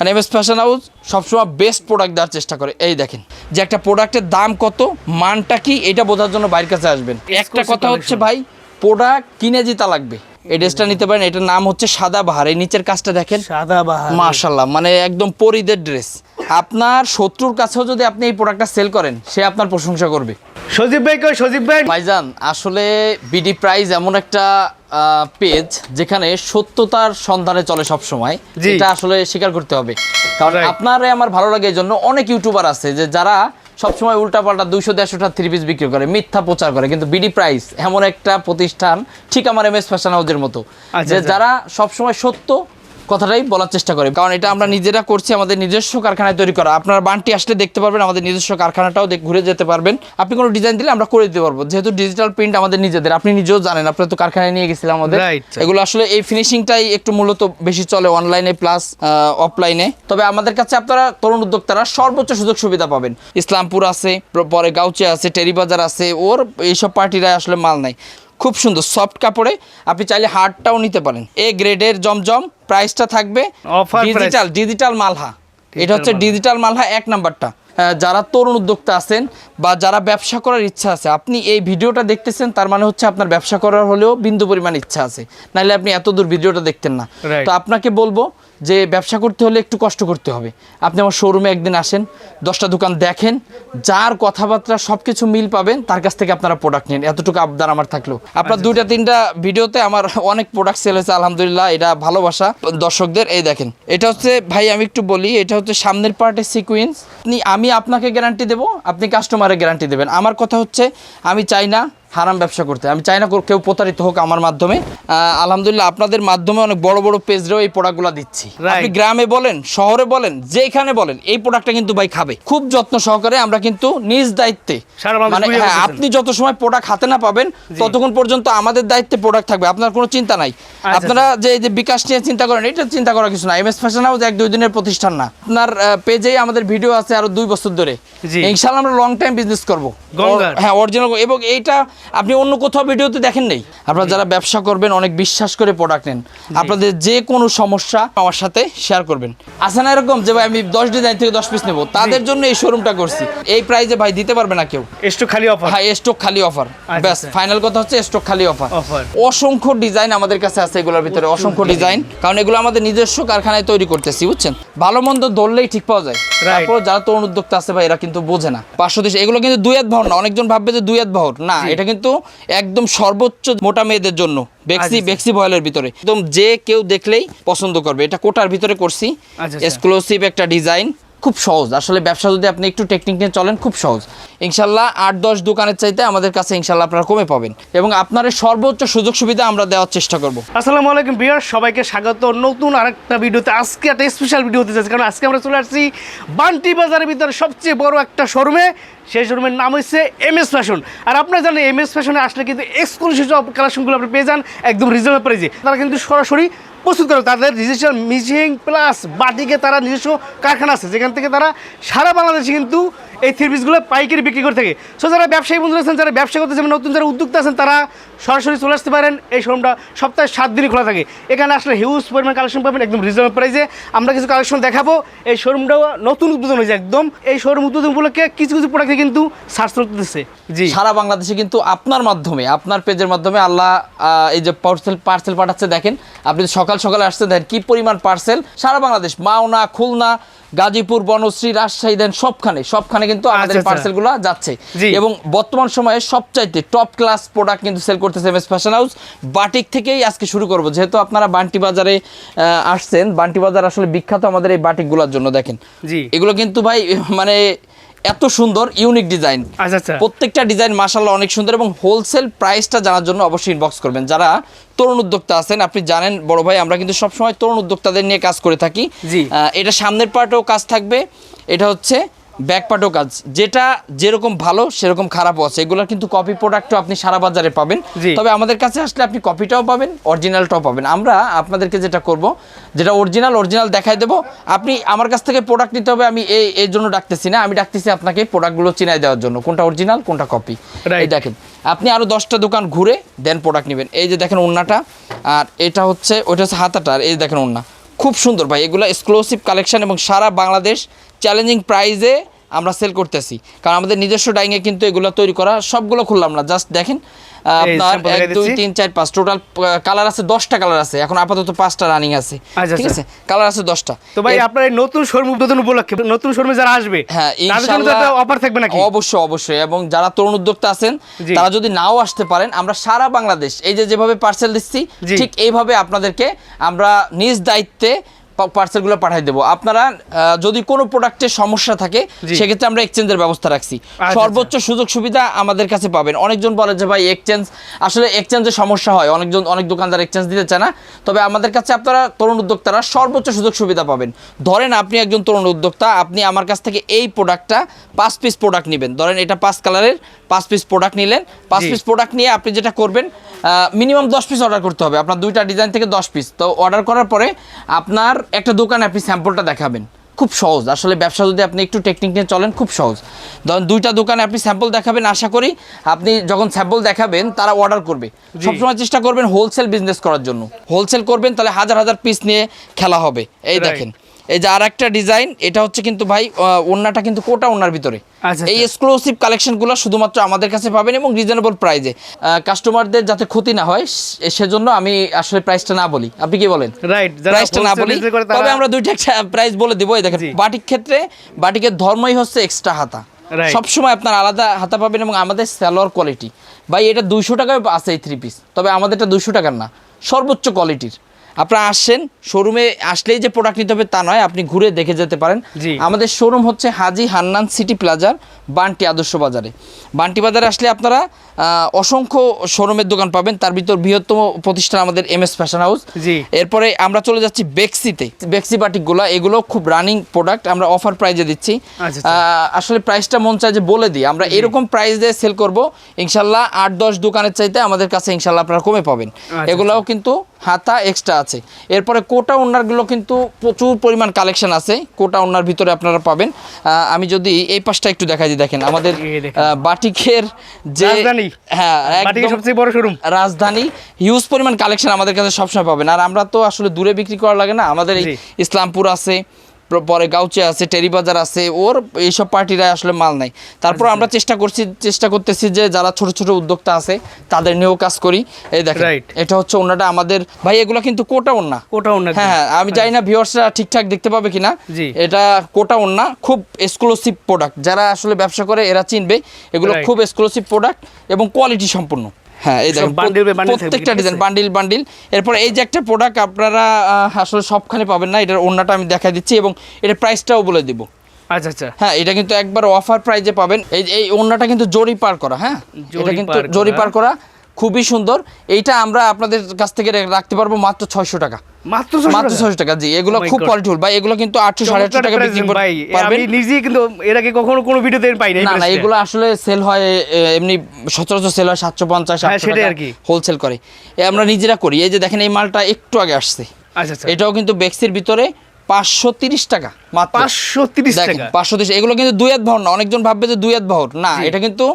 আর M S fashion house সবসময় best product দেওয়ার চেষ্টা করে। এই দেখেন যে একটা প্রোডাক্টের দাম কত মানটা কি এটা বোঝার জন্য বাইরের কাছে আসবেন। একটা কথা হচ্ছে ভাই প্রোডাক্ট কিনে জিতা লাগবে। এই ড্রেসটা নিতে পারেন এটার নাম হচ্ছে সাদা বাহার। এই নিচের কাজটা দেখেন সাদা বাহার। মাশাল্লাহ মানে একদম পরিদের ড্রেস। আপনার শত্রুর কাছেও যদি আপনি এই প্রোডাক্টটা সেল করেন সে আপনার প্রশংসা করবে সজীব ভাই কই সজীব ভাই ভাইজান আসলে বিডি প্রাইজ এমন একটা পেজ যেখানে সত্যতার সন্ধানে চলে সব সময়। এটা আসলে স্বীকার করতে হবে কারণ. আপনারে আমার ভালো লাগে এই জন্য অনেক ইউটিউবার আছে যে যারা সবসময় উল্টাপাল্টা দুইশো দেড়শোটা থ্রি পিস বিক্রি করে মিথ্যা প্রচার করে কিন্তু বিডি প্রাইস এমন একটা প্রতিষ্ঠান ঠিক আমার এম এস ফ্যাশন হাউসের মতো আচ্ছা, যে আচ্ছা। যারা সবসময় সত্য কথাটাই বলার চেষ্টা করে। কারণ এটা আমরা নিজেরা করছি আমাদের নিজস্ব কারখানায় তৈরি করা। আপনারা বানটি আসলে দেখতে পারবেন আমাদের নিজস্ব কারখানাটাও ঘুরে যেতে পারবেন। আপনি কোনো ডিজাইন দিলে আমরা করে দিতে পারব। যেহেতু ডিজিটাল প্রিন্ট আমাদের নিজেদের আপনি নিজেও জানেন আপনার তো কারখানায় নিয়ে গেছিলাম আমাদের. এগুলো আসলে এই ফিনিশিংটাই একটু মূলত বেশি চলে অনলাইনে প্লাস অফলাইনে তবে আমাদের কাছে আপনারা তরুণ উদ্যোক্তারা সর্বোচ্চ সুযোগ সুবিধা পাবেন। ইসলামপুর আছে পরে গাউচে আছে টেরিবাজার আছে ওর এইসব পার্টিরা আসলে মাল নাই খুব সুন্দর সফট কাপড়ে। আপনি চাইলে হার্ডটাও নিতে পারেন। এ গ্রেডের জমজম প্রাইসটা থাকবে ডিজিটাল ডিজিটাল মালহা। এটা হচ্ছে ডিজিটাল মালহা এক নাম্বারটা যারা তরুণ উদ্যোক্তা আছেন বা যারা ব্যবসা করার ইচ্ছা আছে আপনি এই ভিডিওটা দেখতেছেন তার মানে হচ্ছে আপনার ব্যবসা করার হলেও বিন্দু পরিমাণ ইচ্ছা আছে। নাহলে আপনি এত দূর ভিডিওটা দেখতেন না. তো আপনাকে বলব যে ব্যবসা করতে হলে একটু কষ্ট করতে হবে। আপনি আমার শোরুমে একদিন আসেন দশটা দোকান দেখেন যার কথাবার্তা সব কিছু মিল পাবেন তার কাছ থেকে আপনারা প্রোডাক্ট নিন। এতটুকু আবদার আমার থাকল। আপনার দুইটা তিনটা ভিডিওতে আমার অনেক প্রোডাক্ট সেল হয়েছে আলহামদুলিল্লাহ এটা ভালোবাসা। দর্শকদের এই দেখেন এটা হচ্ছে ভাই আমি একটু বলি এটা হচ্ছে সামনের পার্টের সিকুয়েন্স আপনি আমি আপনাকে গ্যারান্টি দেবো আপনি কাস্টমারের গ্যারান্টি দেবেন। আমার কথা হচ্ছে আমি চাই না হারাম ব্যবসা করতে। আমি চাই না কেউ প্রতারিত হোক আমার মাধ্যমে। আলহামদুলিল্লাহ আপনাদের মাধ্যমে অনেক বড় বড় পেজরেও এই প্রোডাক্টগুলো দিচ্ছি। আপনি গ্রামে বলেন শহরে বলেন যেখানে বলেন এই প্রোডাক্টটা কিন্তু ভাই খাবে। খুব যত্ন সহকারে আমরা কিন্তু নিজ দায়িত্বে মানে হ্যাঁ আপনি যত সময় প্রোডাক্ট হাতে না পাবেন ততক্ষণ পর্যন্ত আমাদের দায়িত্বে প্রোডাক্ট থাকবে। আপনার কোনো চিন্তা নাই। আচ্ছা, আপনারা যে এই যে বিকাশ নিয়ে চিন্তা করেন এটা চিন্তা করার কিছু না এম এস ফ্যাশন হাউস এক দুই দিনের প্রতিষ্ঠান না। আপনার পেজেই আমাদের ভিডিও আছে আরও দুই বছর ধরে। ইনশাল্লাহ আমরা লং টাইম বিজনেস করব। হ্যাঁ অরিজিনাল এবং এইটা আপনি অন্য কোথাও ভিডিওতে দেখেন নেই। আপনারা যারা ব্যবসা করবেন অনেক বিশ্বাস করে প্রোডাক্ট নেন। আপনাদের যে কোনো সমস্যা আমার সাথে শেয়ার করবেন। আছে না এরকম যে ভাই আমি দশ ডিজাইন থেকে দশ পিস নেব তাদের জন্য এই শোরুমটা করছি। এই প্রাইজে ভাই দিতে পারবে না কেউ। একটু খালি অফার হ্যাঁ স্টক খালি অফার আচ্ছা, ব্যাস আচ্ছা। ফাইনাল কথা হচ্ছে স্টক খালি অফার অসংখ্য ডিজাইন আমাদের কাছে আছে এগুলোর ভিতরে অসংখ্য ডিজাইন কারণ এগুলো আমাদের নিজস্ব কারখানায় তৈরি করতেছি বুঝছেন? ভালো মন্দ ধরলেই ঠিক পাওয়া যায়। তারপর যারা তরুণ উদ্যোক্তা আছে ভাই এরা কিন্তু বোঝে না। পাঁচশো দেশ এগুলো কিন্তু দুই হাত ভর না অনেকজন ভাববে যে দুই হাত ভর। না এটা কিন্তু একদম সর্বোচ্চ মোটা মেয়েদের জন্য বেক্সি আচ্ছা। বেক্সি ভয়েলের ভিতরে। একদম যে কেউ দেখলেই পছন্দ করবে। এটা কোটার ভিতরে করছি। আচ্ছা, আচ্ছা। এক্সক্লুসিভ একটা ডিজাইন খুব সহজ। আসলে ব্যবসা যদি আপনি একটু টেকনিক নিয়ে চলেন, খুব সহজ। ইনশাল্লাহ আট দশ দোকানের চাইতে আমাদের কাছে ইনশাল্লাহ আপনারা কমে পাবেন। এবং আপনার সর্বোচ্চ সুযোগ সুবিধা আমরা দেওয়ার চেষ্টা করব। আসসালামু আলাইকুম বিয়ার সবাইকে স্বাগত। নতুন আরেকটা ভিডিওতে আজকে একটা স্পেশাল ভিডিও হতে যাচ্ছে কারণ আজকে আমরা চলে আসছি বান্টি বাজারের ভিতরে সবচেয়ে বড় একটা শোরুমে সেই শোরুমের নাম হচ্ছে এম এস ফ্যাশন আর আপনারা জানেন এম এস ফ্যাশনে আসলে কিন্তু এক্সক্লুসিভ কালেকশনগুলো আপনি পেয়ে যান একদম রিজনেবল প্রাইজে তারা কিন্তু সরাসরি প্রস্তুত করে তাদের নিজস্ব মিশিং প্লাস বাটিকে তারা নিজস্ব কারখানা আছে, যেখান থেকে তারা সারা বাংলাদেশে কিন্তু এই থ্রি পিসগুলো পাইকারি বিক্রি করে থাকে। সো যারা ব্যবসায়ী বন্ধুরা আছেন, যারা ব্যবসা করতেছেন নতুন, যারা উদ্যোক্তা আছেন, তারা সরাসরি চলে আসতে পারেন। এই শোরুমটা সপ্তাহে সাত দিনই খোলা থাকে। এখানে আসলে হিউজ পরিমাণ কালেকশন পাবেন, একদম রিজনেবল প্রাইসে আমরা কিছু কালেকশন দেখাবো। এই শোরুমটাও নতুন উদ্বোধন হয়েছে একদম। এই শোরুম উদ্বোধন উপলক্ষে কিছু কিছু প্রোডাক্টে কিন্তু সার্চ করতেছে। জি। সারা বাংলাদেশে কিন্তু আপনার মাধ্যমে, আপনার পেজের মাধ্যমে আল্লাহ এই যে পার্সেল পার্সেল পাঠাচ্ছে, দেখেন। আপনি সকাল সকালে আসতে দেখেন কি পরিমাণ পার্সেল সারা বাংলাদেশ, মাওনা, খুলনা গাজীপুর বনশ্রী রাজশাহী দেন সবখানে সবখানে কিন্তু আমাদের পার্সেলগুলো পার্সেলগুলো যাচ্ছে। এবং বর্তমান সময়ে সবচাইতে টপ ক্লাস প্রোডাক্ট কিন্তু সেল করতেছে এমএস ফ্যাশন হাউস বাটিক থেকেই আজকে শুরু করব। যেহেতু আপনারা বান্টি বাজারে আসছেন বান্টি বাজার আসলে বিখ্যাত আমাদের এই বাটিকগুলোর জন্য দেখেন। জি। এগুলো কিন্তু ভাই মানে এত সুন্দর ইউনিক ডিজাইন আচ্ছা আচ্ছা। প্রত্যেকটা ডিজাইন মাসাল্লাহ অনেক সুন্দর এবং হোলসেল প্রাইসটা জানার জন্য অবশ্যই ইনবক্স করবেন। যারা তরুণ উদ্যোক্তা আছেন আপনি জানেন বড় ভাই আমরা কিন্তু সবসময় তরুণ উদ্যোক্তাদের নিয়ে কাজ করে থাকি। এটা সামনের পার্টেও কাজ থাকবে। এটা হচ্ছে ব্যাক পার্টেও কাজ। যেটা যেরকম ভালো সেরকম খারাপও আছে। এগুলোর কিন্তু কপি প্রোডাক্টও আপনি সারা বাজারে পাবেন। তবে আমাদের কাছে আসলে আপনি কপিটাও পাবেন অরিজিনালটাও পাবেন। আমরা আপনাদেরকে যেটা করব যেটা অরিজিনাল অরিজিনাল দেখাই দেবো। আপনি আমার কাছ থেকে প্রোডাক্ট নিতে হবে আমি এই এর জন্য ডাকতেছি না। আমি ডাকতেছি আপনাকে প্রোডাক্টগুলো চিনাই দেওয়ার জন্য। কোনটা অরিজিনাল কোনটা কপি. এই দেখেন আপনি আরও দশটা দোকান ঘুরে দেন প্রোডাক্ট নেবেন। এই যে দেখেন ওন্নাটা আর এটা হচ্ছে ওইটা হচ্ছে হাতাটা আর এই দেখেন ওন্না। খুব সুন্দর ভাই। এগুলো এক্সক্লুসিভ কালেকশন এবং সারা বাংলাদেশ চ্যালেঞ্জিং প্রাইজে আমরা সেল করতেছি। কারণ আমাদের নিজস্ব ডাইংয়ে কিন্তু এগুলো তৈরি করা সবগুলো খুললাম না। জাস্ট দেখেন আপনার এক দুই। তিন চার পাঁচ টোটাল কালার আছে দশটা কালার আছে। এখন আপাতত পাঁচটা রানিং আছে। আচ্ছা, ঠিক আচ্ছা। আছে? কালার আছে দশটা। তো ভাই আপনার এই নতুন শোরুম উদ্বোধন উপলক্ষে নতুন শোরুমে যারা আসবে হ্যাঁ অফার থাকবে নাকি? অবশ্যই অবশ্যই। এবং যারা তরুণ উদ্যোক্তা আছেন তারা যদি নাও আসতে পারেন আমরা সারা বাংলাদেশ এই যে যেভাবে পার্সেল দিচ্ছি ঠিক এইভাবে আপনাদেরকে আমরা নিজ দায়িত্বে পার্সেলগুলো পাঠিয়ে দেবো। আপনারা যদি কোনো প্রোডাক্টের সমস্যা থাকে সেক্ষেত্রে আমরা এক্সচেঞ্জের ব্যবস্থা রাখছি। আচ্ছা, সর্বোচ্চ সুযোগ সুবিধা আমাদের কাছে পাবেন। অনেকজন বলে যে ভাই এক্সচেঞ্জ আসলে এক্সচেঞ্জের সমস্যা হয়। অনেকজন অনেক দোকানদার এক্সচেঞ্জ দিতে চায় না। তবে আমাদের কাছে আপনারা তরুণ উদ্যোক্তারা সর্বোচ্চ সুযোগ সুবিধা পাবেন। ধরেন আপনি একজন তরুণ উদ্যোক্তা আপনি আমার কাছ থেকে এই প্রোডাক্টটা পাঁচ পিস প্রোডাক্ট নেবেন। ধরেন এটা পাঁচ কালারের পাঁচ পিস প্রোডাক্ট নিলেন। পাঁচ পিস প্রোডাক্ট নিয়ে আপনি যেটা করবেন মিনিমাম দশ পিস অর্ডার করতে হবে। আপনার দুইটা ডিজাইন থেকে দশ পিস তো অর্ডার করার পরে আপনার একটা দোকানে আপনি স্যাম্পলটা দেখাবেন। খুব সহজ। আসলে ব্যবসা যদি আপনি একটু টেকনিক নিয়ে চলেন খুব সহজ। ধরুন দুইটা দোকানে আপনি স্যাম্পল দেখাবেন আশা করি আপনি যখন স্যাম্পল দেখাবেন তারা অর্ডার করবে। সবসময় চেষ্টা করবেন হোলসেল বিজনেস করার জন্য। হোলসেল করবেন তাহলে হাজার হাজার পিস নিয়ে খেলা হবে। এই দেখেন। এই যে আর একটা ডিজাইন এটা হচ্ছে কিন্তু ভাই আহ, ওড়নাটা কিন্তু কোটা ওড়নার ভিতরে। আচ্ছা, এই আচ্ছা। এক্সক্লুসিভ কালেকশনগুলো শুধুমাত্র আমাদের কাছে পাবেন এবং রিজনেবল প্রাইজে কাস্টমারদের যাতে ক্ষতি না হয় সেজন্য আমি আসলে প্রাইসটা না বলি। আপনি কি বলেন? রাইট প্রাইসটা না বলি। তবে আমরা দুইটা একটা প্রাইস বলে দেবো এই দেখেন। বাটিক ক্ষেত্রে বাটিকের ধর্মই হচ্ছে এক্সট্রা হাতা। সবসময় আপনার আলাদা হাতা পাবেন এবং আমাদের স্যালোয়ার কোয়ালিটি ভাই এটা দুইশো টাকায় আছে এই থ্রি পিস তবে আমাদেরটা দুইশো টাকার না। সর্বোচ্চ কোয়ালিটির আপনারা আসছেন শোরুমে আসলেই যে প্রোডাক্ট নিতে হবে তা নয় আপনি ঘুরে দেখে যেতে পারেন। আমাদের শোরুম হচ্ছে হাজি হান্নান সিটি প্লাজার বান্টি আদর্শ বাজারে। বান্টি বাজারে আসলে আপনারা অসংখ্য শোরুমের দোকান পাবেন। তার ভিতর বৃহত্তম প্রতিষ্ঠান আমাদের M S fashion house ji. এরপরে আমরা চলে যাচ্ছি বেক্সিতে বেক্সি বাটিকগুলো এগুলো খুব রানিং প্রোডাক্ট আমরা অফার প্রাইজে দিচ্ছি। আচ্ছা, আচ্ছা। আসলে প্রাইসটা মন চায় যে বলে দিই। আমরা এরকম প্রাইস দিয়ে সেল করব ইনশাল্লাহ আট দশ দোকানের চাইতে আমাদের কাছে ইনশাল্লাহ আপনারা কমে পাবেন। আচ্ছা, এগুলোও কিন্তু হাতা এক্সট্রা আছে। এরপরে কোটা ওনারগুলো কিন্তু প্রচুর পরিমাণ কালেকশন আছে। কোটা ওনার ভিতরে আপনারা পাবেন। আহ, আমি যদি এই পাশটা একটু দেখাই দিই দেখেন আমাদের বাটিকের যে হ্যাঁ সবচেয়ে বড় শোরুম রাজধানী। হিউজ পরিমাণ কালেকশন আমাদের কাছে সবসময় পাবেন। আর আমরা তো আসলে দূরে বিক্রি করা লাগে না। আমাদের এই ইসলামপুর আছে। পরে গাউচে আছে টেরিবাজার আছে ওর এইসব পার্টিরা আসলে মাল নাই তারপর আচ্ছা। আমরা চেষ্টা করছি চেষ্টা করতেছি যে যারা ছোট ছোট উদ্যোক্তা আছে তাদের নিয়েও কাজ করি। এই দেখেন এটা হচ্ছে ওনাটা আমাদের ভাই এগুলো কিন্তু কোটা ওন্না ওটা অন্য হ্যাঁ হ্যাঁ আমি জানি না ভিউয়ার্সরা ঠিকঠাক দেখতে পাবে কিনা। এটা কোটা ওন্না খুব এক্সক্লুসিভ প্রোডাক্ট যারা আসলে ব্যবসা করে এরা চিনবে এগুলো খুব এক্সক্লুসিভ প্রোডাক্ট এবং কোয়ালিটি সম্পূর্ণ। হ্যাঁ এই দেখেন প্রত্যেকটা ডিজাইন বান্ডিল বান্ডিল এরপর এই যে একটা প্রোডাক্ট আপনারা আসলে সবখানে পাবেন না এটার অন্যটা আমি দেখাই দিচ্ছি এবং এটার প্রাইসটাও বলে দিব। আচ্ছা আচ্ছা। হ্যাঁ এটা কিন্তু একবার অফার প্রাইজে পাবেন। এই এই কিন্তু জরি পার করা হ্যাঁ? এটা কিন্তু পার জরি পার করা। খুবই সুন্দর। এইটা আমরা আপনাদের কাছ থেকে রাখতে পারব মাত্র ছয়শো টাকা। মাত্র ছশো মাত্র টাকা? ছয়শো টাকা জি এগুলো খুব কোয়ালিটিফুল ভাই এগুলো কিন্তু আটশো সাড়ে আটশো টাকা বিক্রি present করতে ভাই পারবেন? নিজেই কিন্তু এর আগে কখনো কোনো ভিডিওতে পাই না না না price টা। এগুলো আসলে সেল হয় এমনি সচরাচর সেল হয় সাতশো পঞ্চাশ সেটাই আর কি। হোলসেল করে। আমরা নিজেরা করি। এই যে দেখেন এই মালটা একটু আগে আসছে। আচ্ছা আচ্ছা। এটাও কিন্তু বেক্সির ভিতরে। পাঁচশো তিরিশ টাকা মাত্র। পাঁচশো তিরিশ দেখেন টাকা? পাঁচশো তিরিশ এগুলো কিন্তু দুই হাত ভর না অনেকজন ভাববে যে দুই হাত ভর। না এটা কিন্তু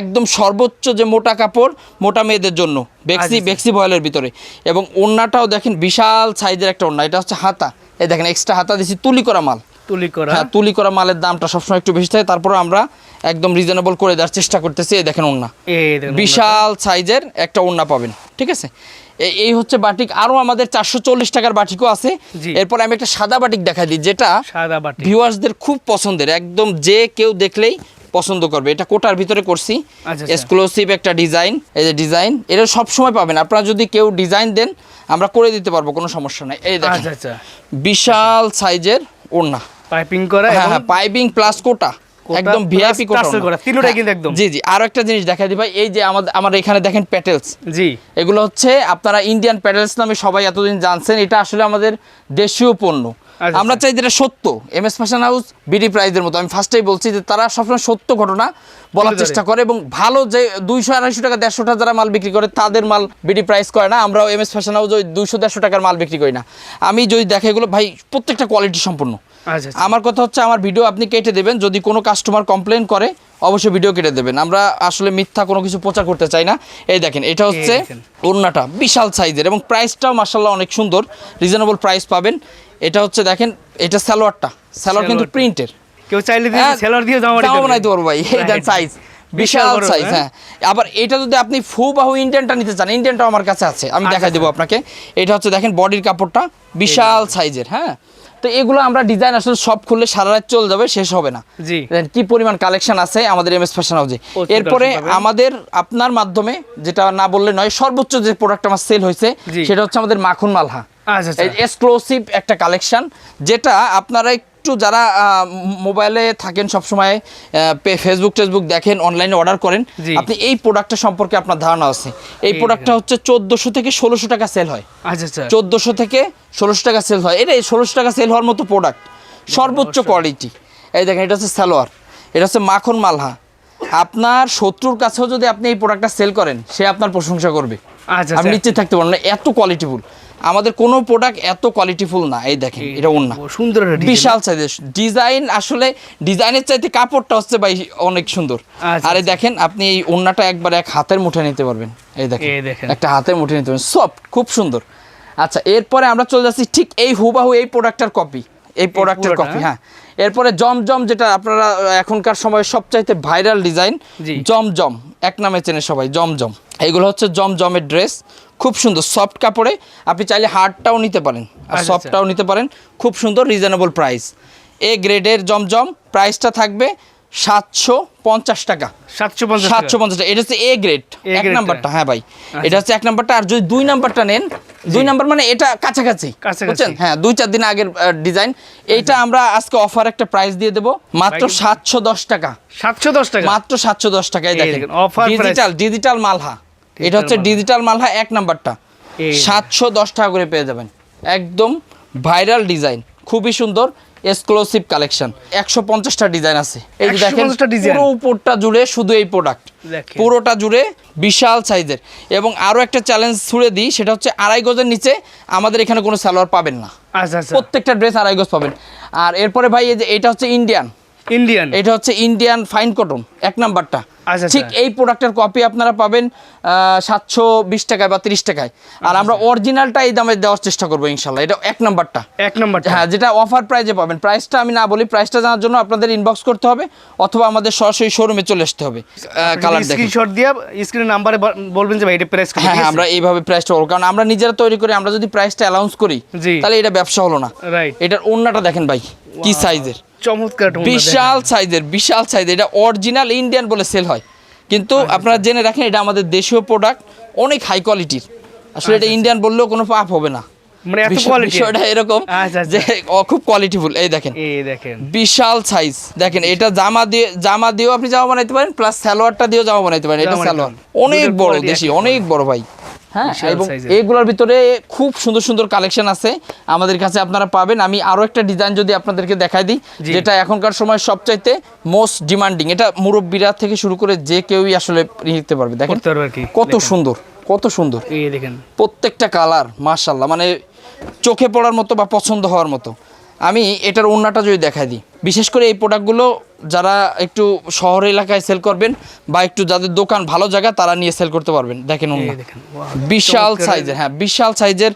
একদম সর্বোচ্চ যে মোটা কাপড় মোটা মেয়েদের জন্য বেক্সি আচ্ছা। বেক্সি ভয়েলের ভিতরে। এবং ওড়নাটাও দেখেন বিশাল সাইজের একটা ওড়না এটা হচ্ছে হাতা। এই দেখেন এক্সট্রা হাতা দিছি তুলি করা মাল। তুলি করা? হ্যাঁ তুলি করা মালের দামটা সবসময় একটু বেশি থাকে তারপরে আমরা একদম রিজনেবল করে দেওয়ার চেষ্টা করতেছি এই দেখেন ওড়না বিশাল সাইজের একটা ওড়না পাবেন ঠিক আছে? এই হচ্ছে বাটিক। আরও আমাদের চারশো চল্লিশ টাকার বাটিকও আছে। এরপর আমি একটা সাদা বাটিক দেখাই দিই যেটা ভিউয়ার্সদের খুব পছন্দের। একদম যে কেউ দেখলেই পছন্দ করবে। এটা কোটার ভিতরে করছি। আচ্ছা, আচ্ছা। এক্সক্লুসিভ একটা ডিজাইন। এই যে ডিজাইন এটা সব সময় পাবেন। আপনারা যদি কেউ ডিজাইন দেন আমরা করে দিতে পারব কোনো সমস্যা নাই। এই দেখেন আচ্ছা আচ্ছা। বিশাল সাইজের ওড়না। পাইপিং করা হ্যাঁ হ্যাঁ পাইপিং প্লাস কোটা। একদম ভিআইপি কোটা হ্যাঁ, কিন্তু একদম। জি জি। আরও একটা জিনিস দেখাই দিই ভাই এই যে আমাদের আমার এখানে দেখেন প্যাটেলস জি। এগুলো হচ্ছে আপনারা ইন্ডিয়ান প্যাডেলস নামে সবাই এতদিন জানছেন এটা আসলে আমাদের দেশীয় পণ্য। আচ্ছা, আমরা চাই যেটা সত্য। M S fashion house BD প্রাইজের মতো। আমি ফার্স্টেই বলছি যে তারা সবসময় সত্য ঘটনা বলার চেষ্টা করে এবং ভালো যে দুইশো আড়াইশো টাকা দেড়শোটা যারা মাল বিক্রি করে তাদের মাল বিডি প্রাইস করে না। আমরাও এম এস ফ্যাশন হাউস ওই দুইশো দেড়শো টাকার মাল বিক্রি করি না। আমি যদি দেখে এগুলো ভাই প্রত্যেকটা কোয়ালিটি সম্পূর্ণ। আচ্ছা আচ্ছা। আমার কথা হচ্ছে আমার ভিডিও আপনি কেটে দেবেন যদি কোনো কাস্টমার কমপ্লেন করে অবশ্যই ভিডিও কেটে দেবেন। আমরা আসলে মিথ্যা কোনো কিছু প্রচার করতে চাই না। এই দেখেন এটা হচ্ছে। ওড়নাটা বিশাল সাইজের এবং প্রাইসটাও মার্শাল্লাহ অনেক সুন্দর। রিজনেবল প্রাইস পাবেন। এটা হচ্ছে দেখেন এটা সালোয়ারটা। সালোয়ার কিন্তু প্রিন্টের কেউ চাইলে দিয়ে হ্যাঁ, দিয়ে জামা বানাইতে পারব ভাই। দেন সাইজ বিশাল বিশাল সাইজ হ্যাঁ? হ্যাঁ। আবার এটা যদি আপনি ফু বাহু ইন্ডিয়ানটা নিতে চান ইন্ডিয়ানটাও আমার কাছে আছে আমি আচ্ছা, দেখাই দেবো আপনাকে। এটা হচ্ছে দেখেন বডির কাপড়টা বিশাল সাইজের হ্যাঁ? তো এগুলো আমরা ডিজাইন আসলে সব খুললে সারা রাত চলে যাবে শেষ হবে না। জি। কি পরিমাণ কালেকশন আছে আমাদের এমএস ফ্যাশন হাউসে এরপরে আমাদের আপনার মাধ্যমে যেটা না বললে নয় সর্বোচ্চ যে প্রোডাক্ট আমার সেল হয়েছে সেটা হচ্ছে আমাদের মাখন মালহা। আচ্ছা আচ্ছা। এক্সক্লুসিভ একটা কালেকশন যেটা আপনারা একটু যারা মোবাইলে থাকেন সবসময় ফেসবুক টেসবুক দেখেন অনলাইনে অর্ডার করেন আপনি এই প্রোডাক্টটা সম্পর্কে আপনার ধারণা আছে। এই প্রোডাক্টটা হচ্ছে চোদ্দোশো থেকে ষোলোশো টাকা সেল হয়। আচ্ছা আচ্ছা। চোদ্দোশো থেকে ষোলোশো টাকা সেল হয়। এটা ষোলোশো টাকা সেল হওয়ার মতো প্রোডাক্ট সর্বোচ্চ কোয়ালিটি এই দেখেন এটা হচ্ছে সালোয়ার। এটা হচ্ছে মাখন মালহা। আপনার শত্রুর কাছেও যদি আপনি এই প্রোডাক্টটা সেল করেন সে আপনার প্রশংসা করবে। আচ্ছা আপনি আচ্ছা। নিশ্চিত থাকতে পারেন না। এত কোয়ালিটিফুল আমাদের কোনো প্রোডাক্ট এত কোয়ালিটিফুল না এই দেখেন এটা ওন্না সুন্দর বিশাল সাইজের ডিজাইন আসলে ডিজাইনের চাইতে কাপড়টা হচ্ছে ভাই অনেক সুন্দর। আচ্ছা, আরে দেখেন আপনি এই ওন্নাটা একবার এক হাতের মুঠে নিতে পারবেন। এই দেখেন এই। একটা হাতের মুঠে নিতে পারবেন। সফট খুব সুন্দর। আচ্ছা এরপরে আমরা চলে যাচ্ছি ঠিক এই হুবাহু এই প্রোডাক্টটার কপি এই প্রোডাক্টের কপি হ্যাঁ। এরপরে জমজম যেটা আপনারা এখনকার সময় সবচাইতে ভাইরাল ডিজাইন। জমজম। এক নামে চেনে সবাই জমজম। এইগুলো হচ্ছে জমজমের ড্রেস খুব সুন্দর সফট কাপড়ে আপনি চাইলে হার্ডটাও নিতে পারেন। আর আচ্ছা, সফটটাও নিতে পারেন। খুব সুন্দর রিজনেবল প্রাইস এ গ্রেডের জমজম প্রাইসটা থাকবে সাতশো পঞ্চাশ টাকা। সাতশো পঞ্চাশ সাতশো পঞ্চাশ টাকা। এটা হচ্ছে এ গ্রেড এক নাম্বারটা হ্যাঁ ভাই। এটা হচ্ছে এক নাম্বারটা। আর যদি দুই নাম্বারটা নেন দুই নাম্বার মানে এটা কাছাকাছি। বুঝছেন? হ্যাঁ দুই চার দিন আগের ডিজাইন এইটা আমরা আজকে অফার একটা প্রাইস দিয়ে দেবো। মাত্র সাতশো দশ টাকা। সাতশো দশ টাকা? মাত্র সাতশো দশ টাকায় দেখেন। offer ডিজিটাল ডিজিটাল মালহা। এটা হচ্ছে। ডিজিটাল মালহা এক নাম্বারটা। সাতশো দশ টাকা করে পেয়ে যাবেন। একদম ভাইরাল ডিজাইন খুবই সুন্দর এক্সক্লুসিভ কালেকশন একশো পঞ্চাশটা ডিজাইন আছে। এই যে দেখেন পুরো উপরটা জুড়ে শুধু এই প্রোডাক্ট পুরোটা জুড়ে বিশাল সাইজের এবং আরও একটা চ্যালেঞ্জ ছুড়ে দিই সেটা হচ্ছে আড়াই গজের নিচে আমাদের এখানে কোনো সালোয়ার পাবেন না। আচ্ছা আচ্ছা। প্রত্যেকটা ড্রেস আড়াই গজ পাবেন। আর এরপরে ভাই এই যে এটা হচ্ছে ইন্ডিয়ান ইন্ডিয়ান এটা হচ্ছে ইন্ডিয়ান ফাইন কটন এক নাম্বারটা। ঠিক আচ্ছা। এই প্রোডাক্টের কপি আপনারা পাবেন সাতশো বিশ টাকায় বা তিরিশ টাকায়। আচ্ছা, আর আমরা অরিজিনালটা এই দামে দেওয়ার চেষ্টা করব ইনশাল্লাহ এটা এক নাম্বারটা। এক নম্বর হ্যাঁ যেটা অফার প্রাইজে পাবেন। প্রাইসটা আমি না বলি প্রাইসটা জানার জন্য আপনাদের ইনবক্স করতে হবে অথবা আমাদের সরাসরি শোরুমে চলে আসতে হবে। কালার স্ক্রিনশট দিয়ে স্ক্রিনের নাম্বারে বলবেন যে ভাই এটা প্রেস হ্যাঁ হ্যাঁ আমরা এইভাবে প্রাইসটা বলব। কারণ আমরা নিজেরা তৈরি করি আমরা যদি প্রাইসটা অ্যালাউন্স করি তাহলে এটা ব্যবসা হলো না। এটার অন্যটা দেখেন ভাই কি সাইজের চমৎকার বিশাল সাইজের বিশাল সাইজের। এটা অরিজিনাল ইন্ডিয়ান বলে সেল হয়। কিন্তু আচ্ছা, আপনারা জেনে রাখেন এটা আমাদের দেশীয় প্রোডাক্ট অনেক হাই কোয়ালিটির আসলে এটা ইন্ডিয়ান বললেও কোনো পাপ হবে না। মানে এত কোয়ালিটি বিষয়টা এরকম আচ্ছা, আচ্ছা। যে খুব কোয়ালিটিফুল এই দেখেন। এই দেখেন। বিশাল সাইজ দেখেন এটা জামা দিয়ে জামা দিয়েও আপনি জামা বানাইতে পারেন প্লাস সালোয়ারটা দিয়েও জামা বানাইতে পারেন। এটা সালোয়ার। অনেক বড় দেশি অনেক বড় ভাই। হ্যাঁ এবং size-এর। ভিতরে খুব সুন্দর সুন্দর কালেকশন আছে। আমাদের কাছে আপনারা পাবেন। আমি আরও একটা ডিজাইন যদি আপনাদেরকে দেখাই দিই যেটা এখনকার সময় সবচাইতে মোস্ট ডিমান্ডিং এটা মুরব্বীরা থেকে শুরু করে যে কেউই আসলে নিতে পারবে। দেখেন কত সুন্দর কত সুন্দর। দেখেন। প্রত্যেকটা কালার মার্শাল্লাহ মানে চোখে পড়ার মতো বা পছন্দ হওয়ার মতো। আমি এটার ওন্নাটা যদি দেখাই দিই বিশেষ করে এই প্রোডাক্টগুলো যারা একটু শহর এলাকায় সেল করবেন বা একটু যাদের দোকান ভালো জায়গা তারা নিয়ে সেল করতে পারবেন দেখেন বিশাল। সাইজের হ্যাঁ বিশাল সাইজের।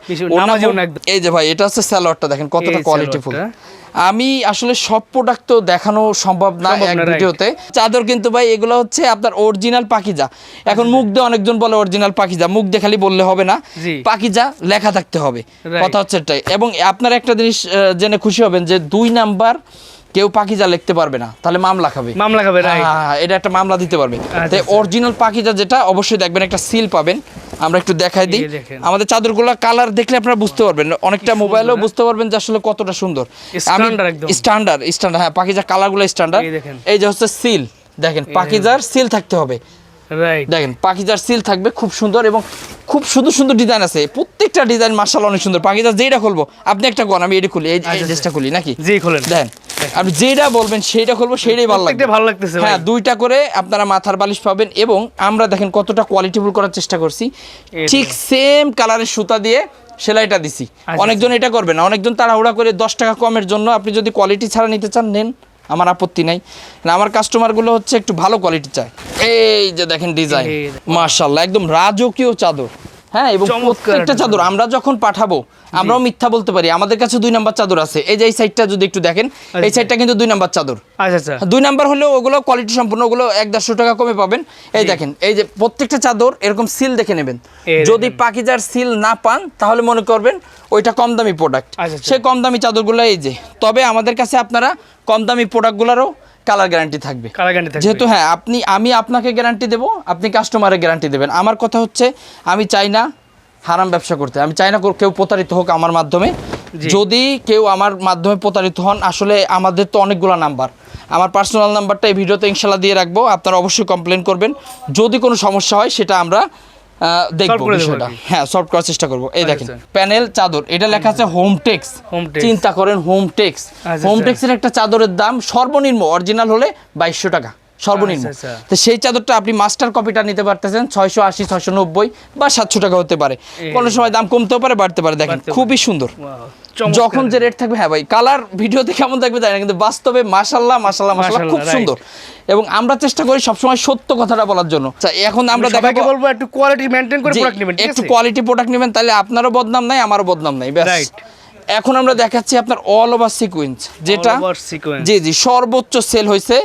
এই যে ভাই এটা হচ্ছে স্যালোয়ারটা দেখেন কতটা কোয়ালিটি কোয়ালিটিফুল। আমি আসলে সব প্রোডাক্ট তো দেখানো সম্ভব না এক ভিডিওতে। চাদর কিন্তু ভাই এগুলো হচ্ছে আপনার অরিজিনাল পাকিজা। এখন মুখ দিয়ে অনেকজন বলে অরিজিনাল পাকিজা মুখ দিয়ে খালি বললে হবে না। পাকিজা লেখা থাকতে হবে। কথা হচ্ছে এটাই। এবং আপনার একটা জিনিস জেনে খুশি হবেন যে দুই নাম্বার কেউ পাকিজা লিখতে পারবে না। তাহলে মামলা খাবে। মামলা খাবে হ্যাঁ, হ্যাঁ, এটা একটা মামলা দিতে পারবে। আচ্ছা, তাই আচ্ছা। অরিজিনাল পাখিটা যেটা অবশ্যই দেখবেন একটা সিল পাবেন। আমরা একটু দেখাই দিই। আমাদের চাদরগুলো কালার দেখলে আপনারা বুঝতে পারবেন। অনেকটা মোবাইলেও বুঝতে পারবেন যে আসলে কতটা সুন্দর। স্ট্যান্ডার্ড স্ট্যান্ডার্ড হ্যাঁ পাখিজা কালারগুলো স্ট্যান্ডার্ড এই যে হচ্ছে সিল দেখেন পাখিজার সিল থাকতে হবে। দেখেন পাখিজার সিল থাকবে খুব সুন্দর এবং খুব সুন্দর সুন্দর ডিজাইন আছে। প্রত্যেকটা ডিজাইন মার্শাল অনেক সুন্দর। পাখিজার যেটা খুলবো আপনি একটা কোন আমি এটা খুলি এই এই ড্রেসটা খুলি নাকি? জি খোলেন। দেখেন আপনি যেটা বলবেন সেইটা খুলবো সেইটাই ভালো লাগবে। ভালো লাগতেছে হ্যাঁ দুইটা করে আপনারা মাথার বালিশ পাবেন এবং আমরা দেখেন কতটা কোয়ালিটিফুল করার চেষ্টা করছি। ঠিক সেম কালারের সুতা দিয়ে সেলাইটা দিছি। আচ্ছা, অনেকজন এটা করবে না। অনেকজন তাড়াহুড়া করে দশ টাকা কমের জন্য আপনি যদি কোয়ালিটি ছাড়া নিতে চান নেন। আমার আপত্তি নাই। না আমার কাস্টমারগুলো হচ্ছে একটু ভালো কোয়ালিটি চায়। এই যে দেখেন ডিজাইন মার্শাল্লাহ একদম রাজকীয় চাদর। হ্যাঁ এবং প্রত্যেকটা চাদর আমরা যখন পাঠাবো আমরাও মিথ্যা বলতে পারি। আমাদের কাছে দুই নাম্বার চাদর আছে। এই যে এই সাইডটা যদি একটু দেখেন এই আচ্ছা। সাইডটা কিন্তু দুই নাম্বার চাদর। আচ্ছা আচ্ছা। দুই নাম্বার হলেও ওগুলো কোয়ালিটি সম্পূর্ণ ওগুলো এক দেড়শো টাকা কমে পাবেন। এই দেখেন এই যে প্রত্যেকটা চাদর এরকম সিল দেখে নেবেন। যদি পাকিজার সিল না পান তাহলে মনে করবেন ওইটা কম দামি প্রোডাক্ট আচ্ছা, আচ্ছা। সেই কম দামি চাদরগুলো এই যে। তবে আমাদের কাছে আপনারা কম দামি প্রোডাক্টগুলোরও কালার গ্যারান্টি থাকবে। কালার গ্যারান্টি থাকবে। যেহেতু হ্যাঁ আপনি আমি আপনাকে গ্যারান্টি দেব আপনি কাস্টমারের গ্যারান্টি দেবেন। আমার কথা হচ্ছে আমি চাই না হারাম ব্যবসা করতে। আমি চাই না কেউ প্রতারিত হোক আমার মাধ্যমে। যদি কেউ আমার মাধ্যমে প্রতারিত হন আসলে আমাদের তো অনেকগুলো নাম্বার আমার পার্সোনাল নাম্বারটা এই ভিডিওতে ইনশাল্লাহ দিয়ে রাখব। আপনারা অবশ্যই কমপ্লেন করবেন। যদি কোনো সমস্যা হয় সেটা আমরা দেখব বিষয়টা। হ্যাঁ সলভ করার চেষ্টা করব। এই দেখেন আচ্ছা। প্যানেল চাদর এটা লেখা আছে হোম টেক্স চিন্তা করেন হোম টেক্স আচ্ছা, হোম আচ্ছা। টেক্সের একটা চাদরের দাম সর্বনিম্ন অরিজিনাল হলে বাইশশো টাকা সর্বনিম্ন। আচ্ছা, আচ্ছা। তো সেই চাদরটা আপনি মাস্টার কপিটা নিতে পারতেছেন ছয়শো আশি ছয়শো নব্বই বা সাতশো টাকা হতে পারে। কোনো সময় দাম কমতেও পারে বাড়তে পারে। দেখেন খুবই সুন্দর। যখন যে রেট থাকবে হ্যাঁ ভাই কালার ভিডিওতে কেমন থাকবে জানি না কিন্তু বাস্তবে মাশাল্লাহ মাশাল্লাহ মাশাল্লাহ খুব সুন্দর। এবং আমরা চেষ্টা করি সবসময় সত্য কথাটা বলার জন্য। আচ্ছা, এখন আমরা দেখাবো বলব একটু কোয়ালিটি মেনটেন করে প্রোডাক্ট নেবেন একটু কোয়ালিটি প্রোডাক্ট নেবেন তাহলে আপনারও বদনাম নাই আমারও বদনাম নাই Right. এখন আমরা দেখাচ্ছি আপনার অল ওভার সিকুয়েন্স যেটা। জি জি সর্বোচ্চ সেল হয়েছে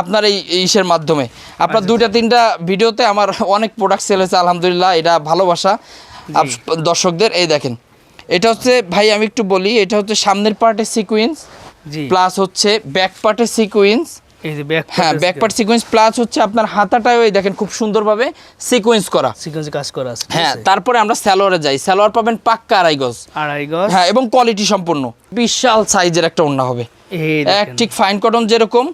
আপনার এই ইসের মাধ্যমে। আপনার দুইটা তিনটা ভিডিওতে আমার অনেক প্রোডাক্ট সেল হয়েছে আলহামদুলিল্লাহ এটা ভালোবাসা। দর্শকদের এই দেখেন। এটা হচ্ছে ভাই আমি একটু বলি এটা হচ্ছে সামনের পার্টের সিকুয়েন্স প্লাস হচ্ছে ব্যাক পার্টের সিকুয়েন্স হ্যাঁ ব্যাক পার্ট সিকুয়েন্স প্লাস হচ্ছে আপনার হাতাটাও এই দেখেন খুব সুন্দরভাবে সিকুয়েন্স করা। সিকোয়েন্সে কাজ করা আছে হ্যাঁ তারপরে আমরা স্যালোয়ারে যাই। স্যালোয়ার পাবেন পাক্কা আড়াই গজ। আড়াই গজ। হ্যাঁ এবং কোয়ালিটি সম্পূর্ণ। বিশাল সাইজের একটা ওড়না হবে। এক ঠিক ফাইন কটন যেরকম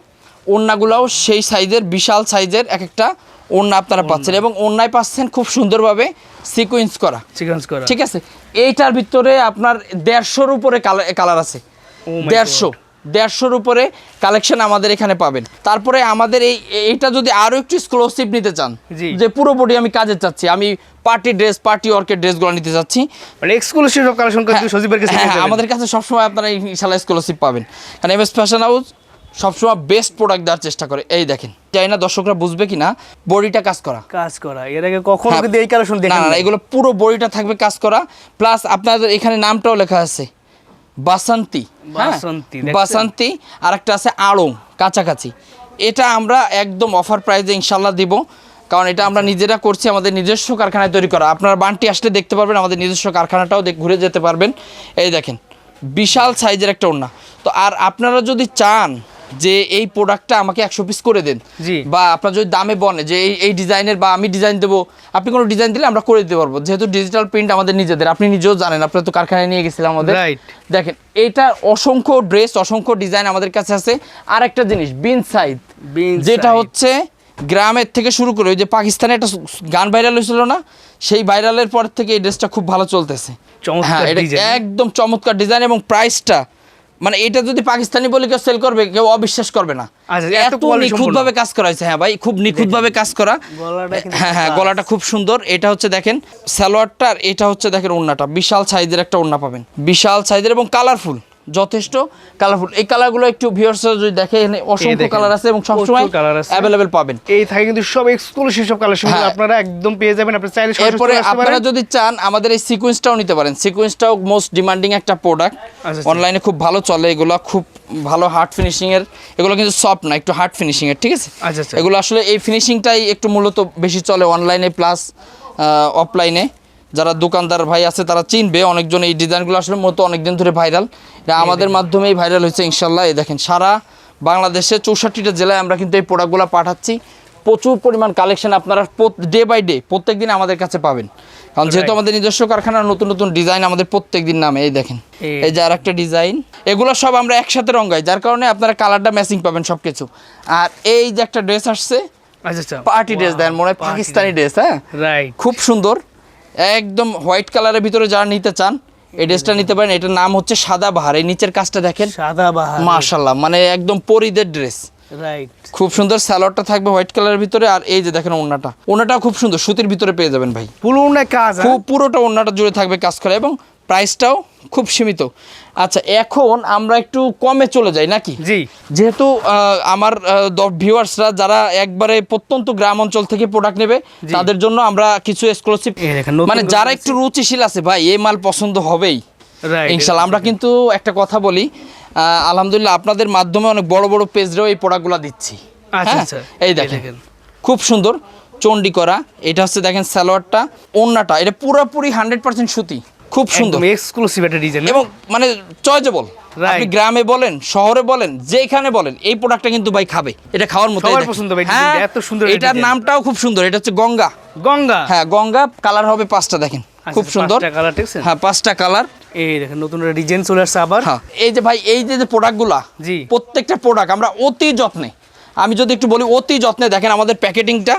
ওড়নাগুলাও সেই সাইজের বিশাল সাইজের এক একটা ওড়না আপনারা পাচ্ছেন এবং ওড়নায় পাচ্ছেন খুব সুন্দরভাবে সিকুয়েন্স করা। সিকোয়েন্স করা। ঠিক আছে? এইটার ভিতরে আপনার দেড়শোর উপরে কালার আছে। Oh দেড়শো। দেড়শোর উপরে কালেকশন আমাদের এখানে পাবেন। তারপরে আমাদের এই এইটা যদি আরও একটু এক্সক্লুসিভ নিতে চান যে পুরো বডি আমি কাজে চাচ্ছি আমি পার্টি ড্রেস পার্টি ওয়ার্কের ড্রেসগুলো নিতে চাচ্ছি। মানে এক্সক্লুসিভ সব কালেকশন হ্যাঁ, হ্যাঁ, হ্যাঁ। আমাদের কাছে সবসময় আপনারা ইনশাল্লাহ স্কলারশিপ পাবেন। কারণ এম এস ফ্যাশন হাউস সবসময় বেস্ট প্রোডাক্ট দেওয়ার চেষ্টা করে। এই দেখেন জানি না দর্শকরা বুঝবে কিনা বডিটা কাজ করা। কাজ করা এর আগে কখনো হ্যাঁ, কিন্তু এই কালেকশন দেখেন না না, এগুলো পুরো বডিটা থাকবে কাজ করা প্লাস আপনাদের এখানে নামটাও লেখা আছে বাসন্তী হ্যাঁ? বাসন্তী, বাসন্তী আর একটা আছে আড়ং কাছাকাছি। এটা আমরা একদম অফার প্রাইসে ইনশাল্লাহ দিব কারণ এটা আমরা নিজেরা করছি আমাদের নিজস্ব কারখানায় তৈরি করা। আপনারা বানটি আসলে দেখতে পারবেন আমাদের নিজস্ব কারখানাটাও ঘুরে যেতে পারবেন। এই দেখেন বিশাল সাইজের একটা ওড়না। তো আর আপনারা যদি চান যে এই প্রোডাক্টটা আমাকে একশো পিস করে দেন। জি। বা আপনার যদি দামে বনে যে এই এই ডিজাইনের বা আমি ডিজাইন দেবো আপনি কোনো ডিজাইন দিলে আমরা করে দিতে পারব। যেহেতু ডিজিটাল প্রিন্ট আমাদের নিজেদের আপনি নিজেও জানেন আপনার তো কারখানায় নিয়ে গেছিলাম আমাদের. দেখেন এটা অসংখ্য ড্রেস অসংখ্য ডিজাইন আমাদের কাছে আছে। আর একটা জিনিস বিন Bin যেটা হচ্ছে গ্রামের থেকে শুরু করে ওই যে পাকিস্তানে একটা গান ভাইরাল হয়েছিল না? সেই ভাইরালের পর থেকে এই ড্রেসটা খুব ভালো চলতেছে। হ্যাঁ এটা একদম চমৎকার ডিজাইন এবং প্রাইসটা মানে এটা যদি পাকিস্তানি বলে কেউ সেল করবে কেউ অবিশ্বাস করবে না। আচ্ছা, এত নিখুঁত ভাবে কাজ করা হয়েছে হ্যাঁ ভাই খুব নিখুঁত ভাবে কাজ করা। হ্যাঁ হ্যাঁ গলাটা খুব সুন্দর। এটা হচ্ছে দেখেন সালোয়ারটা আর এটা হচ্ছে দেখেন ওড়নাটা। বিশাল সাইজের একটা ওড়না পাবেন। বিশাল সাইজের এবং কালারফুল যথেষ্ট কালারফুল এই কালারগুলো একটু ভিউয়ার্স যদি দেখে এখানে অসংখ্য কালার আছে এবং সবসময় colour আছে। অ্যাভেলেবেল পাবেন এই থাকে কিন্তু সব এক্সক্লুসিভ সব কালেকশন হ্যাঁ। আপনারা একদম পেয়ে যাবেন আপনি চাইলে সরাসরি এরপরে আপনারা। যদি চান আমাদের এই সিকোয়েন্সটাও নিতে পারেন সিকোয়েন্সটাও মোস্ট ডিমান্ডিং একটা প্রোডাক্ট আচ্ছা, আচ্ছা। অনলাইনে খুব ভালো চলে এগুলো খুব ভালো হার্ড ফিনিশিং এর এগুলো কিন্তু সফট না একটু হার্ড ফিনিশিং এর ঠিক আছে আচ্ছা। এগুলো আসলে এই ফিনিশিংটাই একটু মূলত বেশি চলে অনলাইনে প্লাস অফলাইনে যারা দোকানদার ভাই আছে তারা চিনবে অনেকজন এই ডিজাইনগুলো আসলে মূলত অনেকদিন ধরে ভাইরাল। এটা আমাদের মাধ্যমেই ভাইরাল হয়েছে ইনশাল্লাহ এই দেখেন সারা বাংলাদেশে চৌষট্টিটা জেলায় আমরা কিন্তু এই প্রোডাক্টগুলো পাঠাচ্ছি। প্রচুর পরিমাণ কালেকশন আপনারা ডে বাই ডে প্রত্যেক দিন আমাদের কাছে পাবেন। কারণ যেহেতু আমাদের নিজস্ব কারখানার নতুন নতুন ডিজাইন আমাদের প্রত্যেক দিন নামে এই দেখেন। এই- যে আর একটা ডিজাইন এগুলো সব আমরা একসাথে রঙাই যার কারণে আপনারা কালারটা ম্যাচিং পাবেন সব কিছু আর এই যে একটা ড্রেস আসছে আচ্ছা আচ্ছা। পার্টি ড্রেস দেন মনে হয় পাকিস্তানি ড্রেস। হ্যাঁ? রাইট খুব সুন্দর। একদম হোয়াইট কালারের ভিতরে যারা নিতে চান এই ড্রেসটা নিতে পারেন। এটার নাম হচ্ছে সাদা বাহার। এই নিচের কাজটা দেখেন। সাদা বাহার। মাশাল্লাহ মানে একদম পরিদের ড্রেস। খুব সুন্দর স্যালোয়ারটা থাকবে হোয়াইট কালারের ভিতরে। আর এই যে দেখেন ওড়নাটা। ওড়নাটাও খুব সুন্দর সুতির ভিতরে পেয়ে যাবেন ভাই। পুরো না কাজ হ্যাঁ? পুরোটা ওনাটা জুড়ে থাকবে কাজ করা। এবং প্রাইসটাও খুব সীমিত। আচ্ছা এখন আমরা একটু কমে চলে যাই নাকি? জি। যেহেতু আমার ভিউয়ার্সরা যারা একবারে প্রত্যন্ত গ্রাম অঞ্চল থেকে প্রোডাক্ট নেবে তাদের জন্য আমরা কিছু এক্সক্লুসিভ মানে যারা একটু রুচিশীল আছে ভাই এই মাল পছন্দ হবেই। ইনশাল্লাহ আমরা কিন্তু একটা কথা বলি আলহামদুলিল্লাহ আপনাদের মাধ্যমে অনেক বড় বড় পেজরেও এই প্রোডাক্টগুলো দিচ্ছি। আচ্ছা, হ্যাঁ? আচ্ছা। এই দেখেন। খুব সুন্দর চন্ডি করা এটা হচ্ছে দেখেন সালোয়ারটা ওন্নাটা এটা পুরোপুরি হান্ড্রেড পার্সেন্ট সুতি। খুব সুন্দর। এক্সক্লুসিভ একটা ডিজাইন এবং মানে চয়েজেবল আপনি গ্রামে বলেন শহরে বলেন যেখানে বলেন এই প্রোডাক্টটা কিন্তু ভাই খাবে। এটা খাওয়ার মতো সবার পছন্দ ভাই, হ্যাঁ, এত সুন্দর এটার নামটাও খুব সুন্দর এটা হচ্ছে গঙ্গা। গঙ্গা? হ্যাঁ গঙ্গা কালার হবে পাঁচটা দেখেন। খুব আচ্ছা, সুন্দর? হ্যাঁ পাঁচটা কালার এই দেখেন নতুন ডিজাইন চলে আসছে আবার। হ্যাঁ এই যে ভাই এই যে যে প্রোডাক্টগুলা জি। প্রত্যেকটা প্রোডাক্ট আমরা অতি যত্নে আমি যদি একটু বলি অতি যত্নে দেখেন আমাদের প্যাকেটিংটা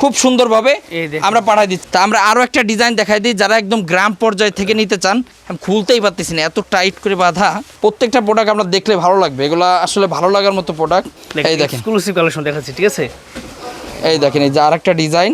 খুব সুন্দরভাবে আমরা পাঠাই দিচ্ছি। তা আমরা আরও একটা ডিজাইন দেখাই দিই যারা একদম গ্রাম পর্যায় থেকে নিতে চান আমি খুলতেই পারতেছি না এত টাইট করে বাঁধা। প্রত্যেকটা প্রোডাক্ট আমরা দেখলে ভালো লাগবে এগুলো আসলে ভালো লাগার মতো প্রোডাক্ট এই দেখেন। এক্সক্লুসিভ কালেকশন দেখাচ্ছি ঠিক আছে? এই দেখেন এই যে আর একটা ডিজাইন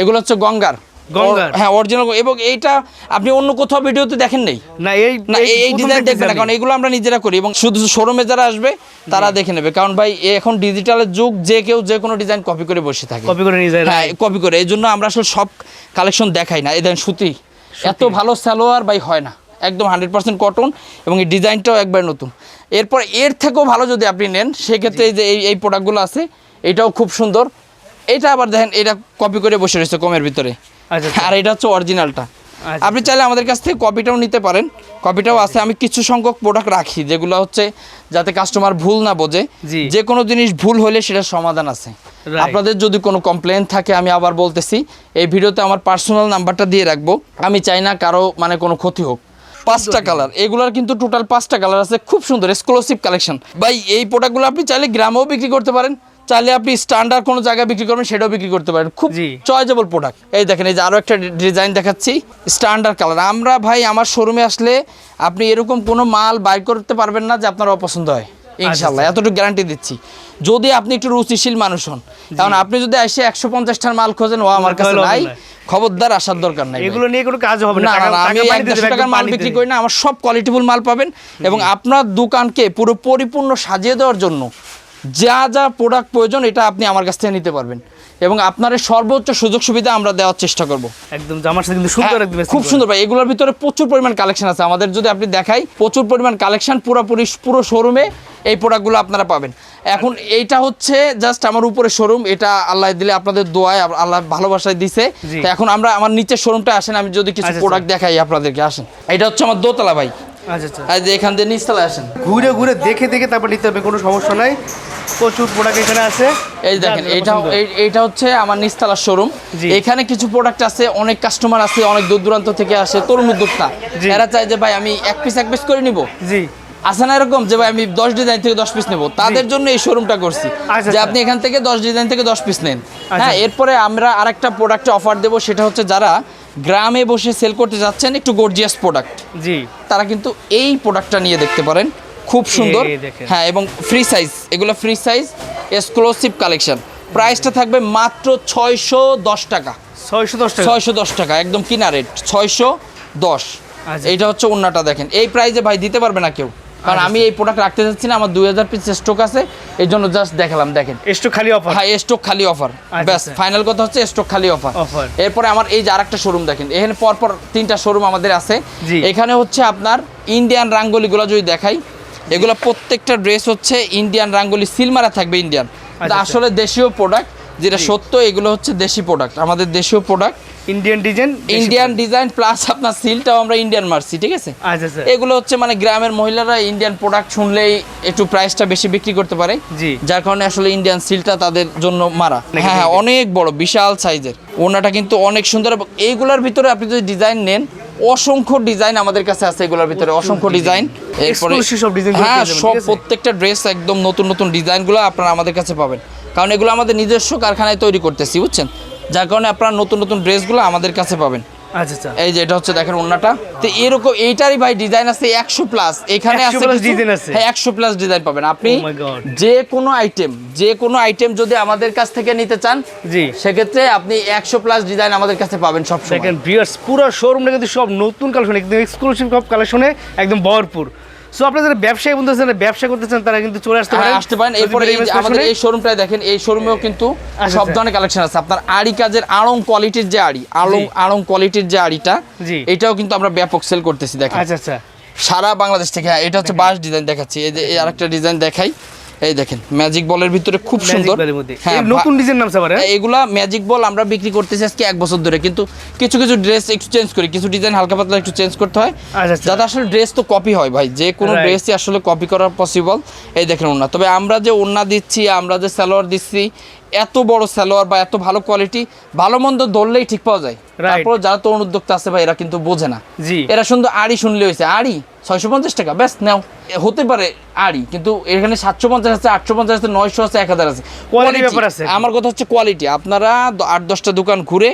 এগুলো হচ্ছে গঙ্গার। গঙ্গার? হ্যাঁ অরিজিনাল এবং এইটা আপনি অন্য কোথাও ভিডিওতে দেখেন নেই? না এই না এই- ডিজাইন দেখতেছি দেখবে না কারণ এগুলো আমরা নিজেরা করি এবং শুধু শোরুমে যারা আসবে তারা দেখে নেবে। কারণ ভাই এখন ডিজিটালের যুগ যে কেউ যে কোনো ডিজাইন কপি করে বসে থাকে। কপি করে যায় হ্যাঁ কপি করে। এই জন্য আমরা আসলে সব কালেকশন দেখাই না। এই দেখেন সুতি। এত ভালো সালোয়ার ভাই হয় না। একদম হান্ড্রেড পার্সেন্ট কটন এবং এই ডিজাইনটাও একবার নতুন। এরপর এর থেকেও ভালো যদি আপনি নেন সেক্ষেত্রে এই যে এই এই প্রোডাক্টগুলো আছে এটাও খুব সুন্দর। এটা আবার দেখেন এটা কপি করে বসে রয়েছে কমের ভিতরে। আর এটা হচ্ছে অরিজিনালটা আচ্ছা। আপনি চাইলে আমাদের কাছ থেকে কপিটাও নিতে পারেন। কপিটাও আছে। আমি কিছু সংখ্যক প্রোডাক্ট রাখি যেগুলো হচ্ছে যাতে কাস্টমার ভুল না বোঝে। যে কোনো জিনিস ভুল হলে সেটার সমাধান আছে। আপনাদের যদি কোনো কমপ্লেন থাকে আমি আবার বলতেছি। এই ভিডিওতে আমার পার্সোনাল নাম্বারটা দিয়ে রাখব। আমি চাই না কারও মানে কোনো ক্ষতি হোক। পাঁচটা কালার এগুলার কিন্তু টোটাল পাঁচটা কালার আছে। খুব সুন্দর। এক্সক্লুসিভ কালেকশন ভাই এই প্রোডাক্টগুলো আপনি চাইলে গ্রামেও বিক্রি করতে পারেন। চাইলে আপনি স্ট্যান্ডার্ড কোনো জায়গায় বিক্রি করবেন সেটাও বিক্রি করতে পারেন। খুব চয়েজেবল প্রোডাক্ট এই দেখেন এই যে আরও একটা ডিজাইন দেখাচ্ছি স্ট্যান্ডার্ড কালার আমরা ভাই আমার শোরুমে আসলে আপনি এরকম কোনো মাল বাই করতে পারবেন না যে আপনার অপছন্দ হয়। ইনশাল্লাহ এতটুকু গ্যারান্টি দিচ্ছি। যদি আপনি একটু রুচিশীল মানুষ হন কারণ আপনি যদি এসে একশো পঞ্চাশটার মাল খোঁজেন ও আমার কাছে নাই। খবরদার আসার দরকার নাই এগুলো নিয়ে কোনো কাজ হবে না। আমি এক দেড়শো টাকার মাল বিক্রি করি না আমার সব কোয়ালিটিফুল মাল পাবেন। এবং আপনার দোকানকে পুরো পরিপূর্ণ সাজিয়ে দেওয়ার জন্য যা যা প্রোডাক্ট প্রয়োজন এটা আপনি আমার কাছ থেকে নিতে পারবেন। এবং আপনার সর্বোচ্চ সুযোগ সুবিধা আমরা দেওয়ার চেষ্টা করব। একদম জামার সাথে কিন্তু সুন্দর হ্যাঁ, একদম খুব সুন্দর ভাই এগুলোর ভিতরে প্রচুর পরিমাণ কালেকশন আছে। আমাদের যদি আপনি দেখাই প্রচুর পরিমাণ কালেকশন পুরোপুরি পুরো শোরুমে এই প্রোডাক্টগুলো আপনারা পাবেন। এখন এইটা হচ্ছে জাস্ট আমার উপরে শোরুম এটা আল্লাহ দিলে আপনাদের দোয়ায় আল্লাহ ভালোবাসায় দিছে। তো এখন আমরা আমার নিচের শোরুমটা আসেন আমি যদি কিছু আচ্ছা, প্রোডাক্ট দেখাই আপনাদেরকে আসেন। এটা হচ্ছে আমার দোতলা ভাই। আচ্ছা আচ্ছা আর যে এখান দিয়ে নিচতলায় আসেন। ঘুরে ঘুরে দেখে দেখে তারপর নিতে হবে কোনো সমস্যা নাই। প্রচুর প্রোডাক্ট এখানে আছে। এই দেখেন এটা হচ্ছে আমার নিচতলার শোরুম। এখানে কিছু প্রোডাক্ট আছে অনেক কাস্টমার আছে অনেক দূর দূরান্ত থেকে আসে তরুণ উদ্যোক্তা এরা চায় যে ভাই আমি এক পিস এক পিস করে নিব? জি। আছে না এরকম যে ভাই আমি দশ ডিজাইন থেকে দশ পিস নেব? তাদের জন্য এই শোরুমটা করছি। আচ্ছা, যে আচ্ছা। আপনি এখান থেকে দশ ডিজাইন থেকে দশ পিস নেন। আচ্ছা। হ্যাঁ এরপরে আমরা আরেকটা প্রোডাক্টে অফার দেবো সেটা হচ্ছে যারা গ্রামে বসে সেল করতে যাচ্ছেন একটু গর্জিয়াস প্রোডাক্ট জি। তারা কিন্তু এই প্রোডাক্টটা নিয়ে দেখতে পারেন। খুব সুন্দর। হ্যাঁ এবং ফ্রি সাইজ এগুলো ফ্রি সাইজ এক্সক্লুসিভ কালেকশন প্রাইসটা থাকবে মাত্র ছয়শো দশ টাকা। ছয়শো দশ টাকা। ছয়শো দশ টাকা একদম কিনা রেট ছয়শো দশ। এইটা হচ্ছে অন্যটা দেখেন। এই প্রাইসে ভাই দিতে পারবে না কেউ? কারণ আমি এই প্রোডাক্ট রাখতে চাচ্ছি না আমার দুই হাজার পিস স্টক আছে এই জন্য জাস্ট দেখালাম দেখেন। একটু খালি অফার হ্যাঁ স্টক খালি অফার আচ্ছা, ব্যাস আচ্ছা। ফাইনাল কথা হচ্ছে স্টক খালি অফার। এরপরে আমার এই যে আরেকটা শোরুম দেখেন এখানে পরপর তিনটা শোরুম আমাদের আছে। এখানে হচ্ছে আপনার ইন্ডিয়ান রাঙ্গলিগুলো যদি দেখাই এগুলো প্রত্যেকটা ড্রেস হচ্ছে ইন্ডিয়ান রাঙ্গলি সিলমারা থাকবে ইন্ডিয়ান আচ্ছা। আসলে দেশীয় প্রোডাক্ট যেটা সত্য এগুলো হচ্ছে দেশি প্রোডাক্ট আমাদের দেশীয় product Indian design Indian design plus আপনার সিলটাও আমরা ইন্ডিয়ান মারছি ঠিক আছে? আচ্ছা এগুলো হচ্ছে মানে গ্রামের মহিলারা ইন্ডিয়ান প্রোডাক্ট শুনলেই একটু প্রাইসটা বেশি বিক্রি করতে পারে। জি। যার কারণে আসলে ইন্ডিয়ান সিলটা তাদের জন্য মারা। হ্যাঁ হ্যাঁ অনেক বড় বিশাল সাইজের ওনাটা কিন্তু অনেক সুন্দর এবং এইগুলোর ভিতরে আপনি যদি ডিজাইন নেন অসংখ্য ডিজাইন আমাদের কাছে আছে এগুলোর ভিতরে অসংখ্য ডিজাইন এরপরে সব হ্যাঁ সব প্রত্যেকটা ড্রেস একদম নতুন নতুন ডিজাইনগুলো আপনারা আমাদের কাছে পাবেন। কারণ এগুলো আমাদের নিজস্ব কারখানায় তৈরি করতেছি বুঝছেন? যার কারণে আপনারা নতুন নতুন ড্রেসগুলো আমাদের কাছে পাবেন। আচ্ছা আচ্ছা। এই যে এটা হচ্ছে দেখেন ওন্নাটা। তো এরকম এইটারই ভাই ডিজাইন আছে একশো প্লাস এখানে আছে plus আছে? হ্যাঁ একশো প্লাস ডিজাইন পাবেন। আপনি Oh যে কোনো আইটেম যে কোনো আইটেম যদি আমাদের কাছ থেকে নিতে চান জি। সেক্ষেত্রে আপনি একশো প্লাস ডিজাইন আমাদের কাছে পাবেন সব সময় দেখেন ভিউয়ার্স পুরো শোরুমটা কিন্তু সব নতুন কালেকশন একদম এক্সক্লুসিভ সব কালেকশনে একদম ভরপুর। সো আপনারা যারা ব্যবসায়ী বন্ধু আছেন, ব্যবসা করতে চান তারা কিন্তু চলে আসতে পারেন। হ্যাঁ, আসতে পারেন। এরপরে এই যে আমাদের এই শোরুমটা দেখেন এই শোরুমেও কিন্তু আচ্ছা, সব আচ্ছা। ধরনের কালেকশন আছে। আপনার আড়ি কাজের আড়ং কোয়ালিটির যে আড়ি আড়ং আড়ং কোয়ালিটির যে আড়িটা এটাও কিন্তু আমরা ব্যাপক সেল করতেছি দেখেন। আচ্ছা আচ্ছা। সারা বাংলাদেশ থেকে হ্যাঁ এটা হচ্ছে বাস ডিজাইন দেখাচ্ছি। এই যে এই আরেকটা ডিজাইন দেখাই। এই দেখেন ম্যাজিক বলের ভিতরে খুব সুন্দর। হ্যাঁ নতুন ডিজাইন নামছে আবার হ্যাঁ? এগুলা ম্যাজিক বল আমরা বিক্রি করতেছি আজকে এক বছর ধরে কিন্তু কিছু কিছু ড্রেস একটু চেঞ্জ করি কিছু ডিজাইন হালকা পাতলা একটু চেঞ্জ করতে হয়। আচ্ছা, আচ্ছা। যাতে আসলে ড্রেস তো কপি হয় ভাই যে কোনো ড্রেসই আসলে কপি করা পসিবল এই দেখেন ওনা তবে আমরা যে ওন্না দিচ্ছি আমরা যে সালোয়ার দিচ্ছি এত বড় সালোয়ার বা এত ভালো কোয়ালিটি ভালো মন্দ ধরলেই ঠিক পাওয়া যায়। তারপর যারা তরুণ উদ্যোক্তা আছে ভাই এরা কিন্তু বোঝে না। এরা সুন্দর আড়ি শুনলে হয়েছে। আড়ি? ছয়শো পঞ্চাশ টাকা। ব্যাস নাও। হতে পারে আড়ি কিন্তু এখানে সাতশো পঞ্চাশ আছে আটশো পঞ্চাশ আছে নয়শো আছে এক হাজার আছে। কোয়ালিটি আছে। আমার কথা হচ্ছে কোয়ালিটি আপনারা আট দশটা দোকান ঘুরে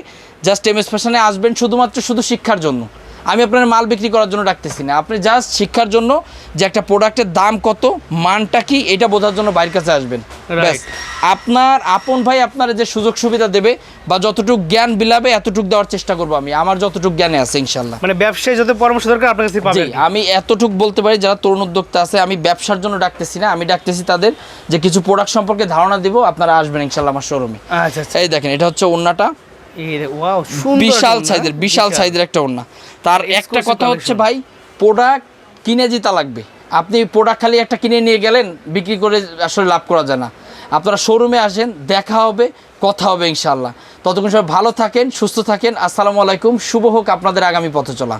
জাস্ট এম এস ফ্যাশনে আসবেন শুধুমাত্র শুধু শিক্ষার জন্য। আমি আপনার মাল বিক্রি করার জন্য ডাকতেছি না। আপনি জাস্ট শিক্ষার জন্য যে একটা প্রোডাক্টের দাম কত মানটা কি এটা বোঝার জন্য বাইরের কাছে আসবেন। আপনার আপন ভাই আপনার যে সুযোগ সুবিধা দেবে বা যতটুকু জ্ঞান বিলাবে এতটুকু দেওয়ার চেষ্টা করব আমি। আমার যতটুকু জ্ঞানে আছে ইনশাল্লাহ মানে ব্যবসায়ী যত পরামর্শ দরকার আপনার কাছে পাবেন। আমি এতটুকু বলতে পারি যারা তরুণ উদ্যোক্তা আছে আমি ব্যবসার জন্য ডাকতেছি না। আমি ডাকতেছি তাদের যে কিছু প্রোডাক্ট সম্পর্কে ধারণা দিব আপনারা আসবেন ইনশাল্লাহ আমার শোরুমে আচ্ছা আচ্ছা। এই দেখেন এটা হচ্ছে ওন্নাটা ওয়াও সুন্দর বিশাল সাইজের বিশাল সাইজের একটা ওন্না তার একটা কথা হচ্ছে ভাই প্রোডাক্ট কিনে জিতা লাগবে। আপনি প্রোডাক্ট খালি একটা কিনে নিয়ে গেলেন বিক্রি করে আসলে লাভ করা যায় না। আপনারা শোরুমে আসেন দেখা হবে কথা হবে ইনশাল্লাহ ততক্ষণ সবাই ভালো থাকেন সুস্থ থাকেন। আসসালামু আলাইকুম শুভ হোক আপনাদের আগামী পথ চলা